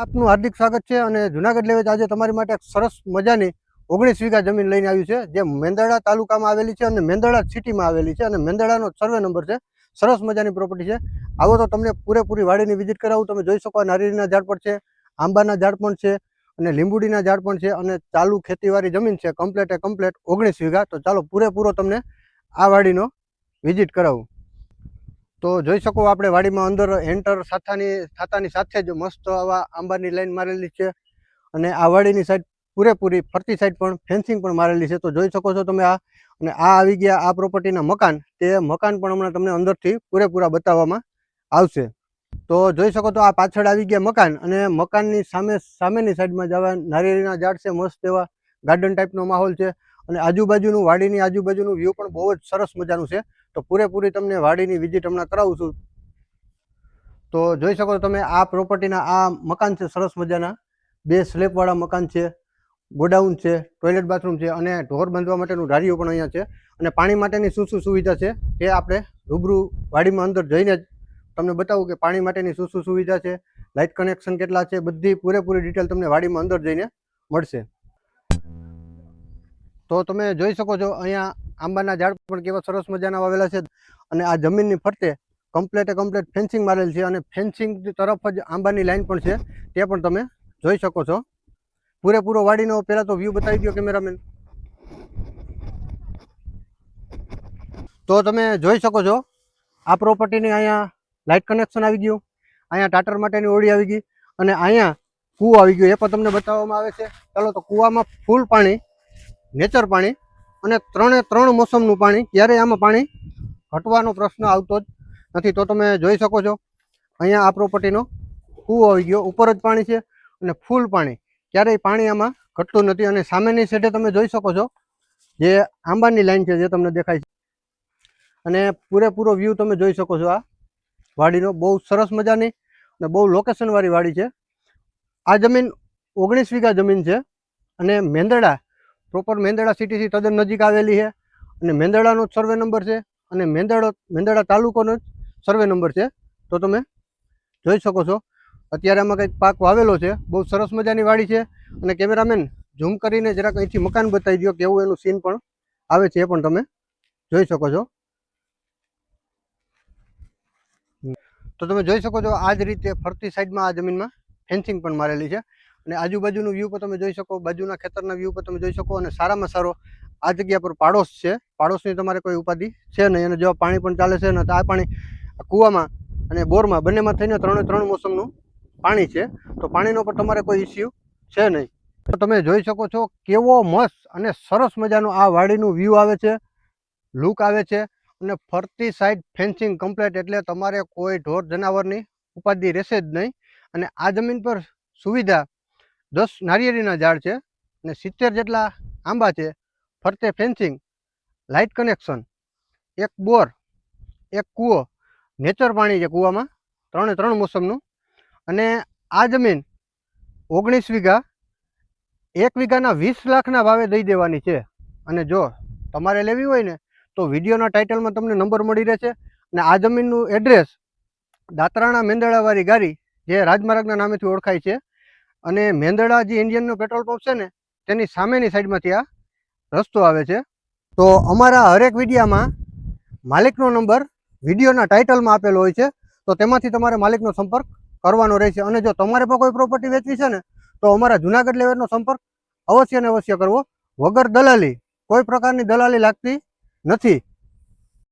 આપનું હાર્દિક સ્વાગત છે અને જુનાગઢ લેવેજ આજે તમારી માટે એક સરસ મજાની ઓગણીસ વીઘા જમીન લઈને આવ્યું છે, જે મેંદરડા તાલુકામાં આવેલી છે અને મેંદરડા સિટીમાં આવેલી છે અને મેંદરડાનો સર્વે નંબર છે. સરસ મજાની પ્રોપર્ટી છે. આવો તો તમને પૂરેપૂરી વાડીની વિઝિટ કરાવું. તમે જોઈ શકો નારિયેળીના ઝાડ પણ છે, આંબાના ઝાડ પણ છે અને લીંબુડીના ઝાડ પણ છે અને ચાલુ ખેતીવાડી જમીન છે. કમ્પ્લેટ કમ્પ્લેટ ઓગણીસ વીઘા. તો ચાલો પૂરેપૂરો તમને આ વાડીનો વિઝિટ કરાવું. તો જોઈ શકો આપણે વાડીમાં અંદર એન્ટર સાથાની, થાતાની સાથે જ મસ્ત આવા આંબાની લાઈન મારેલી છે. અને આ વાડીની સાઈડ પૂરેપૂરી, ફરતી સાઈડ પણ ફેન્સિંગ પણ મારેલી છે. તો જોઈ શકો છો તમે આ. અને આ આવી ગયા આ પ્રોપર્ટીના મકાન. તે મકાન પણ હમણાં તમને અંદરથી પૂરેપૂરા બતાવવામાં આવશે. તો જોઈ શકો તો આ પાછળ આવી ગયા મકાન. અને મકાનની સામે, સામેની સાઈડમાં જવા નારિયેળીના ઝાડ છે, મસ્ત એવા ગાર્ડન ટાઈપનો માહોલ છે. અને આજુબાજુનું વાડીની આજુબાજુનું વ્યૂ પણ બહુ જ સરસ મજાનું છે. તો પૂરેપૂરી તમને વાડીની વિઝિટ હમણાં કરાવું છું. તો જોઈ શકો તમે, આ પ્રોપર્ટીના આ મકાન છે, સરસ મજાના. બે સ્લેપવાળા મકાન છે, ગોડાઉન છે, ટોયલેટ બાથરૂમ છે અને ઢોર બાંધવા માટેનું ઢારિયું પણ અહીંયા છે. અને પાણી માટેની શું શું સુવિધા છે તે આપણે રૂબરૂ વાડીમાં અંદર જઈને જ તમને બતાવું કે પાણી માટેની શું શું સુવિધા છે, લાઇટ કનેક્શન કેટલા છે, બધી પૂરેપૂરી ડિટેલ તમને વાડીમાં અંદર જઈને મળશે. તો તમે જોઈ શકો છો અહીંયા આંબાના ઝાડ પણ કેવા સરસ મજાના વાવેલા છે. અને આ જમીનની ફરતે કમ્પ્લેટે કમ્પ્લેટ ફેન્સિંગ મારેલ છે અને ફેન્સિંગ તરફ જ આંબાની લાઈન પણ છે. તે પણ તમે જોઈ શકો છો. પૂરેપૂરો વાડીનો પહેલાં તો વ્યૂ બતાવી દો કેમેરામેન તો તમે જોઈ શકો છો, આ પ્રોપર્ટીની અહીંયા લાઇટ કનેક્શન આવી ગયું. અહીંયા ટાટર માટેની ઓળી આવી ગઈ અને અહીંયા કૂવો આવી ગયો. એ પણ તમને બતાવવામાં આવે છે. ચાલો તો કૂવામાં ફૂલ પાણી નેચર પાણી અને ત્રણે ત્રણ મોસમનું પાણી ક્યારેય આમાં પાણી? ઘટવાનો પ્રશ્ન આવતો જ નથી. તો તમે જોઈ શકો છો, અહીંયા આ પ્રોપર્ટીનો કૂવો આવી ગયો. ઉપર જ પાણી છે અને ફૂલ પાણી. ક્યારેય પાણી આમાં ઘટતું નથી. અને સામેની સાઈડે તમે જોઈ શકો છો, જે આંબાની લાઈન છે જે તમને દેખાય છે. અને પૂરેપૂરો વ્યૂ તમે જોઈ શકો છો આ વાડીનો. બહુ સરસ મજાની અને બહુ લોકેશનવાળી વાડી છે. આ જમીન ઓગણીસ વીઘા જમીન છે અને મેંદરડા પ્રોપર મેંદરડા સિટીથી તદ્દન નજીક આવેલી છે. અને મેંદરડાનો જ સર્વે નંબર છે. અને મેંદરડો મેંદરડા તાલુકોનો જ સર્વે નંબર છે. તો તમે જોઈ શકો છો. અત્યારે આમાં કંઈક પાક વાવેલો છે. બહુ સરસ મજાની વાડી છે. અને કેમેરામેન, ઝૂમ કરીને જરાક અહીંથી મકાન બતાવી દો કેવું એનું સીન પણ આવે છે એ પણ તમે જોઈ શકો છો. તો તમે જોઈ શકો છો, આ જ રીતે ફરતી સાઈડમાં આ જમીનમાં ફેન્સિંગ પણ મારેલી છે. અને આજુબાજુનું વ્યૂ પણ તમે જોઈ શકો, બાજુના ખેતરના વ્યૂ પણ તમે જોઈ શકો અને સારામાં સારો આ જગ્યા પર પાડોશ છે. પાડોશની તમારે કોઈ ઉપાધિ છે નહીં અને જો પાણી પણ ચાલે છે ને તો આ પાણી કૂવામાં અને બોરમાં બંનેમાં થઈને ત્રણે ત્રણ મોસમનું પાણી છે. તો પાણીનો પણ તમારે કોઈ ઇસ્યુ છે નહીં. તો તમે જોઈ શકો છો કેવો મસ્ત અને સરસ મજાનું આ વાડીનું વ્યૂ આવે છે લુક આવે છે અને ફરતી સાઈડ ફેન્સિંગ કમ્પ્લીટ એટલે તમારે કોઈ ઢોર જનાવરની ઉપાધિ રહેશે જ નહીં. અને આ જમીન પર સુવિધા દસ નારિયેળીના ઝાડ છે અને સિત્તેર જેટલા આંબા છે. ફરતે ફેન્સિંગ, લાઇટ કનેક્શન, એક બોર, એક કૂવો, નેચર પાણી છે કૂવામાં, ત્રણે ત્રણ મોસમનું. અને આ જમીન ઓગણીસ વીઘા, એક વીઘાના વીસ લાખના ભાવે દઈ દેવાની છે. અને જો તમારે લેવી હોય ને, તો વિડીયોના ટાઇટલમાં તમને નંબર મળી રહેશે. અને આ જમીનનું એડ્રેસ દાતરાણા મેંદળાવાળી ગાડી જે રાજમાર્ગના નામેથી ઓળખાય છે. અને મેંદડા જે ઇન્ડિયનનો પેટ્રોલ પંપ છે ને, તેની સામેની સાઈડમાંથી આ રસ્તો આવે છે. તો અમારા હરેક વિડીયામાં માલિકનો નંબર વિડીયોના ટાઇટલમાં આપેલો હોય છે, તો તેમાંથી તમારે માલિકનો સંપર્ક કરવાનો રહેશે. અને જો તમારે પણ કોઈ પ્રોપર્ટી વેચવી છે ને, તો અમારા જુનાગઢ લેવલનો સંપર્ક અવશ્ય ને અવશ્ય કરવો. વગર દલાલી, કોઈ પ્રકારની દલાલી લાગતી નથી.